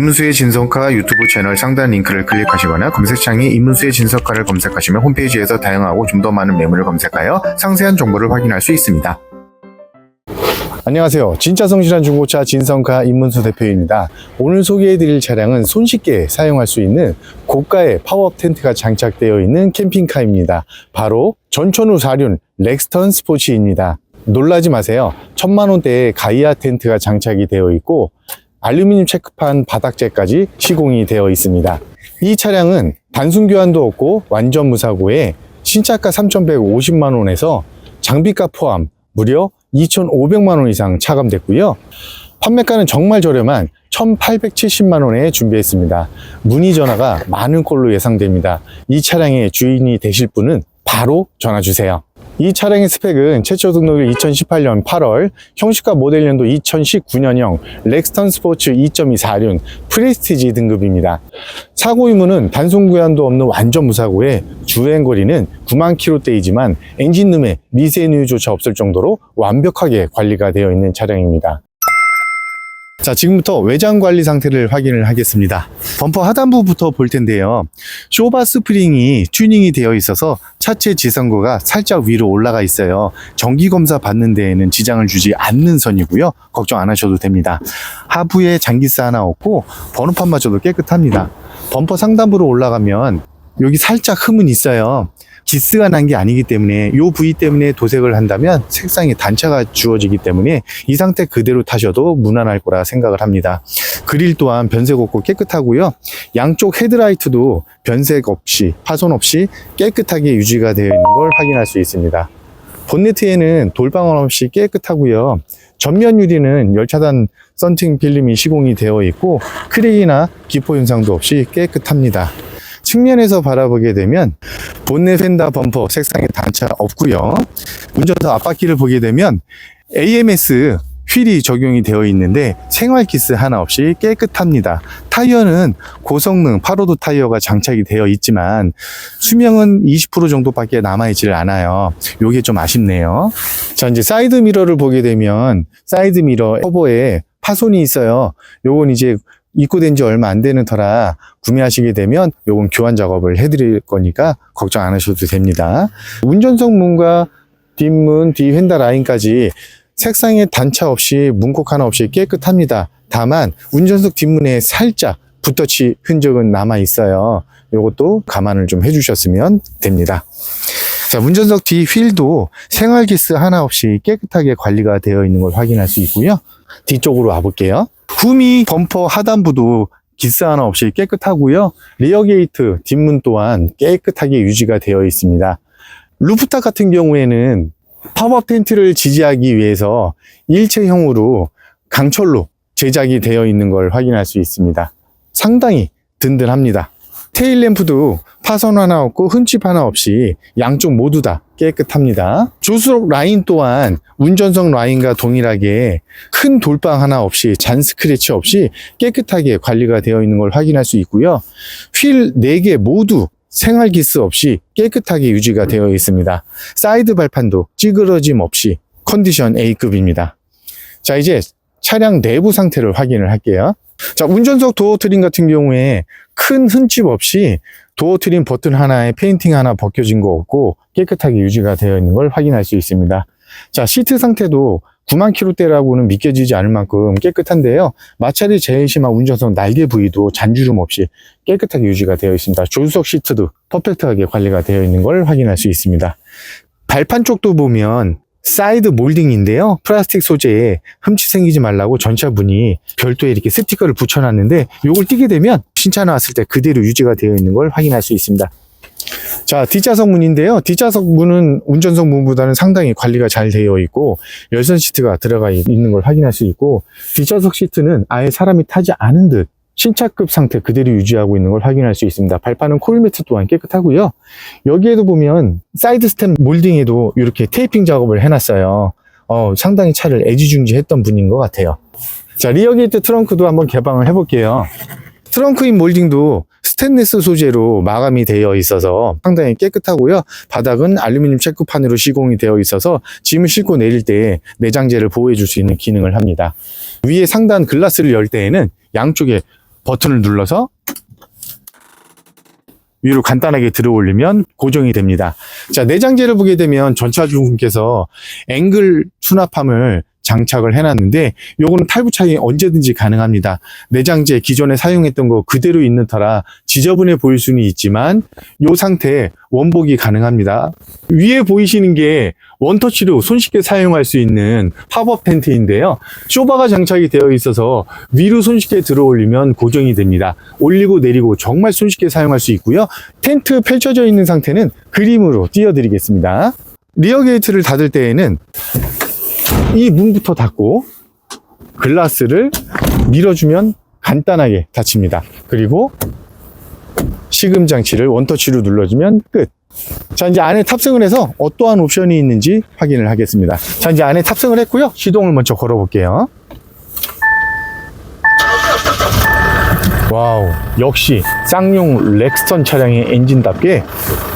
임문수의 진성카 유튜브 채널 상단 링크를 클릭하시거나 검색창에 임문수의 진성카를 검색하시면 홈페이지에서 다양하고 좀 더 많은 매물을 검색하여 상세한 정보를 확인할 수 있습니다. 안녕하세요. 진짜 성실한 중고차 진성카 임문수 대표입니다. 오늘 소개해드릴 차량은 손쉽게 사용할 수 있는 고가의 파워업 텐트가 장착되어 있는 캠핑카입니다. 바로 전천후 4륜 렉스턴 스포츠입니다. 놀라지 마세요. 천만 원대의 가이아 텐트가 장착이 되어 있고 알루미늄 체크판 바닥재까지 시공이 되어 있습니다. 이 차량은 단순 교환도 없고 완전 무사고에 신차가 3,150만 원에서 장비가 포함 무려 2,500만 원 이상 차감됐고요. 판매가는 정말 저렴한 1,870만 원에 준비했습니다. 문의 전화가 많은 걸로 예상됩니다. 이 차량의 주인이 되실 분은 바로 전화 주세요. 이 차량의 스펙은 최초 등록일 2018년 8월, 형식과 모델 연도 2019년형 렉스턴 스포츠 2.24륜 프레스티지 등급입니다. 사고 유무는 단순 구간도 없는 완전 무사고에 주행 거리는 9만 킬로대이지만 엔진 룸에 미세누유조차 없을 정도로 완벽하게 관리가 되어 있는 차량입니다. 자, 지금부터 외장 관리 상태를 확인을 하겠습니다. 범퍼 하단부부터 볼 텐데요. 쇼바 스프링이 튜닝이 되어 있어서 차체 지상구가 살짝 위로 올라가 있어요. 정기 검사 받는 데에는 지장을 주지 않는 선이고요. 걱정 안 하셔도 됩니다. 하부에 장기스 하나 없고 번호판마저도 깨끗합니다. 범퍼 상단부로 올라가면 여기 살짝 흠은 있어요. 기스가 난 게 아니기 때문에 이 부위 때문에 도색을 한다면 색상이 단차가 주어지기 때문에 이 상태 그대로 타셔도 무난할 거라 생각을 합니다. 그릴 또한 변색 없고 깨끗하고요. 양쪽 헤드라이트도 변색 없이 파손 없이 깨끗하게 유지가 되어 있는 걸 확인할 수 있습니다. 본네트에는 돌방울 없이 깨끗하고요. 전면 유리는 열차단 썬팅 필름이 시공이 되어 있고 크랙이나 기포 현상도 없이 깨끗합니다. 측면에서 바라보게 되면 본네 펜다 범퍼 색상에 단차 없고요. 운전석 앞바퀴를 보게 되면 AMS 휠이 적용이 되어 있는데 생활 기스 하나 없이 깨끗합니다. 타이어는 고성능 8호도 타이어가 장착이 되어 있지만 수명은 20% 정도밖에 남아있지를 않아요. 요게 좀 아쉽네요. 자, 이제 사이드 미러를 보게 되면 사이드 미러 커버에 파손이 있어요. 요건 이제 입고된 지 얼마 안 되는 터라 구매하시게 되면 요건 교환 작업을 해드릴 거니까 걱정 안 하셔도 됩니다. 운전석 문과 뒷문, 뒤 휀다 라인까지 색상에 단차 없이 문콕 하나 없이 깨끗합니다. 다만 운전석 뒷문에 살짝 붓터치 흔적은 남아 있어요. 요것도 감안을 좀 해주셨으면 됩니다. 자, 운전석 뒤 휠도 생활 기스 하나 없이 깨끗하게 관리가 되어 있는 걸 확인할 수 있고요. 뒤쪽으로 와볼게요. 후미 범퍼 하단부도 기스 하나 없이 깨끗하고요. 리어 게이트 뒷문 또한 깨끗하게 유지가 되어 있습니다. 루프탑 같은 경우에는 팝업 텐트를 지지하기 위해서 일체형으로 강철로 제작이 되어 있는 걸 확인할 수 있습니다. 상당히 든든합니다. 테일 램프도 파손 하나 없고 흠집 하나 없이 양쪽 모두 다 깨끗합니다. 조수석 라인 또한 운전석 라인과 동일하게 큰 돌방 하나 없이 잔 스크래치 없이 깨끗하게 관리가 되어 있는 걸 확인할 수 있고요. 휠 4개 모두 생활 기스 없이 깨끗하게 유지가 되어 있습니다. 사이드 발판도 찌그러짐 없이 컨디션 A급입니다. 자, 이제 차량 내부 상태를 확인을 할게요. 자, 운전석 도어 트림 같은 경우에 큰 흠집 없이 도어 트림 버튼 하나에 페인팅 하나 벗겨진 거 없고 깨끗하게 유지가 되어 있는 걸 확인할 수 있습니다. 자, 시트 상태도 9만 킬로대라고는 믿겨지지 않을 만큼 깨끗한데요. 마찰이 제일 심한 운전석 날개 부위도 잔주름 없이 깨끗하게 유지가 되어 있습니다. 조수석 시트도 퍼펙트하게 관리가 되어 있는 걸 확인할 수 있습니다. 발판 쪽도 보면 사이드 몰딩인데요. 플라스틱 소재에 흠집 생기지 말라고 전차 문이 별도의 이렇게 스티커를 붙여놨는데 이걸 띄게 되면 신차 나왔을 때 그대로 유지가 되어 있는 걸 확인할 수 있습니다. 자, 뒷좌석 문인데요. 뒷좌석 문은 운전석 문보다는 상당히 관리가 잘 되어 있고 열선 시트가 들어가 있는 걸 확인할 수 있고 뒷좌석 시트는 아예 사람이 타지 않은 듯 신차급 상태 그대로 유지하고 있는 걸 확인할 수 있습니다. 발판은 코일 매트 또한 깨끗하고요. 여기에도 보면 사이드 스텝 몰딩에도 이렇게 테이핑 작업을 해놨어요. 어, 상당히 차를 애지중지했던 분인 것 같아요. 자, 리어 게이트 트렁크도 한번 개방을 해볼게요. 트렁크인 몰딩도 스테인리스 소재로 마감이 되어 있어서 상당히 깨끗하고요. 바닥은 알루미늄 체크판으로 시공이 되어 있어서 짐을 싣고 내릴 때 내장재를 보호해 줄 수 있는 기능을 합니다. 위에 상단 글라스를 열 때에는 양쪽에 버튼을 눌러서 위로 간단하게 들어 올리면 고정이 됩니다. 자, 내장재를 보게 되면 전차주분께서 앵글 수납함을 장착을 해놨는데 요거는 탈부착이 언제든지 가능합니다. 내장재 기존에 사용했던 거 그대로 있는 터라 지저분해 보일 수는 있지만 요 상태에 원복이 가능합니다. 위에 보이시는 게 원터치로 손쉽게 사용할 수 있는 팝업 텐트인데요. 쇼바가 장착이 되어 있어서 위로 손쉽게 들어 올리면 고정이 됩니다. 올리고 내리고 정말 손쉽게 사용할 수 있고요. 텐트 펼쳐져 있는 상태는 그림으로 띄워드리겠습니다. 리어 게이트를 닫을 때에는 이 문부터 닫고 글라스를 밀어주면 간단하게 닫힙니다. 그리고 시금 장치를 원터치로 눌러주면 끝. 자, 이제 안에 탑승을 해서 어떠한 옵션이 있는지 확인을 하겠습니다. 자, 이제 안에 탑승을 했고요. 시동을 먼저 걸어볼게요. 와우, 역시 쌍용 렉스턴 차량의 엔진답게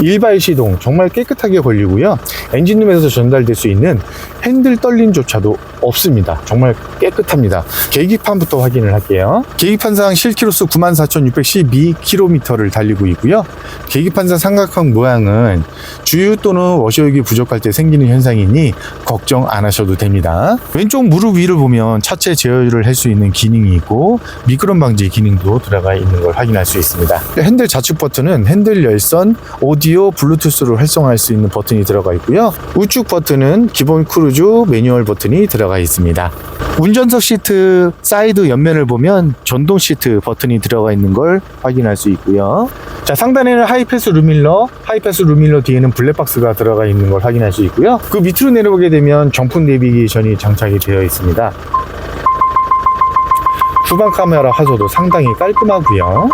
일발 시동 정말 깨끗하게 걸리고요. 엔진룸에서 전달될 수 있는 핸들 떨림조차도 없습니다. 정말 깨끗합니다. 계기판부터 확인을 할게요. 계기판상 실키로수 94,612km를 달리고 있고요. 계기판상 삼각형 모양은 주유 또는 워셔육이 부족할 때 생기는 현상이니 걱정 안 하셔도 됩니다. 왼쪽 무릎 위를 보면 차체 제어를 할 수 있는 기능이 있고 미끄럼 방지 기능도 들어가 있는 걸 확인할 수 있습니다. 핸들 좌측 버튼은 핸들 열선, 오디오, 블루투스로 활성화할 수 있는 버튼이 들어가 있고요. 우측 버튼은 기본 크루즈 매뉴얼 버튼이 들어가 있습니다. 운전석 시트 사이드 옆면을 보면 전동 시트 버튼이 들어가 있는 걸 확인할 수 있고요. 자, 상단에는 하이패스 루밀러, 하이패스 루밀러 뒤에는 블랙박스가 들어가 있는 걸 확인할 수 있고요. 그 밑으로 내려보게 되면 정품 내비게이션이 장착이 되어 있습니다. 후방 카메라 화소도 상당히 깔끔하고요.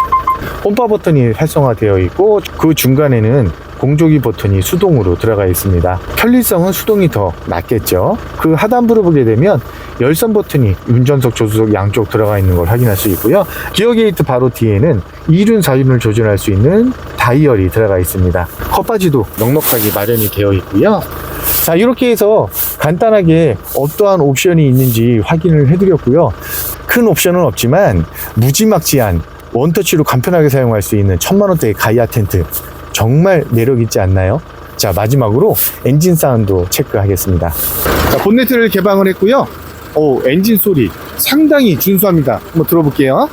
홈파 버튼이 활성화되어 있고 그 중간에는 공조기 버튼이 수동으로 들어가 있습니다. 편리성은 수동이 더 낫겠죠. 그 하단부를 보게 되면 열선 버튼이 운전석, 조수석 양쪽 들어가 있는 걸 확인할 수 있고요. 기어 게이트 바로 뒤에는 이륜, 사륜을 조절할 수 있는 다이얼이 들어가 있습니다. 컵바지도 넉넉하게 마련이 되어 있고요. 자, 이렇게 해서 간단하게 어떠한 옵션이 있는지 확인을 해드렸고요. 큰 옵션은 없지만 무지막지한 원터치로 간편하게 사용할 수 있는 천만 원대의 가이아 텐트 정말 매력 있지 않나요? 자 마지막으로 엔진 사운드 체크하겠습니다. 자, 본네트를 개방을 했고요. 오, 엔진 소리 상당히 준수합니다. 한번 들어볼게요.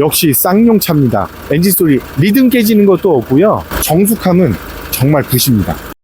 역시 쌍용차입니다. 엔진 소리 리듬 깨지는 것도 없고요. 정숙함은 정말 굿입니다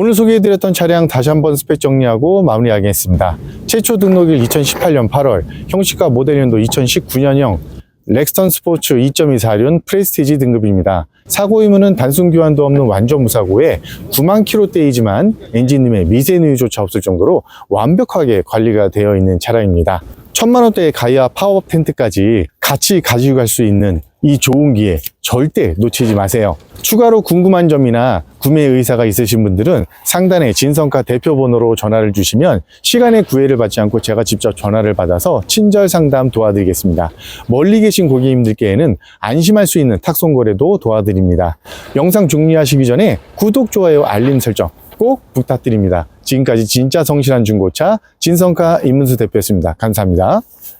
오늘 소개해드렸던 차량 다시 한번 스펙 정리하고 마무리하겠습니다. 최초 등록일 2018년 8월, 형식과 모델연도 2019년형 렉스턴 스포츠 2.24륜 프레스티지 등급입니다. 사고 의무는 단순 교환도 없는 완전 무사고에 9만 킬로대이지만 엔진룸에 미세 누유조차 없을 정도로 완벽하게 관리가 되어 있는 차량입니다. 천만 원대의 가이아 파워업 텐트까지 같이 가지고 갈 수 있는 이 좋은 기회 절대 놓치지 마세요. 추가로 궁금한 점이나 구매 의사가 있으신 분들은 상단에 진성카 대표 번호로 전화를 주시면 시간의 구애를 받지 않고 제가 직접 전화를 받아서 친절 상담 도와드리겠습니다. 멀리 계신 고객님들께는 안심할 수 있는 탁송 거래도 도와드립니다. 영상 종료하시기 전에 구독, 좋아요, 알림 설정 꼭 부탁드립니다. 지금까지 진짜 성실한 중고차 진성카 임문수 대표였습니다. 감사합니다.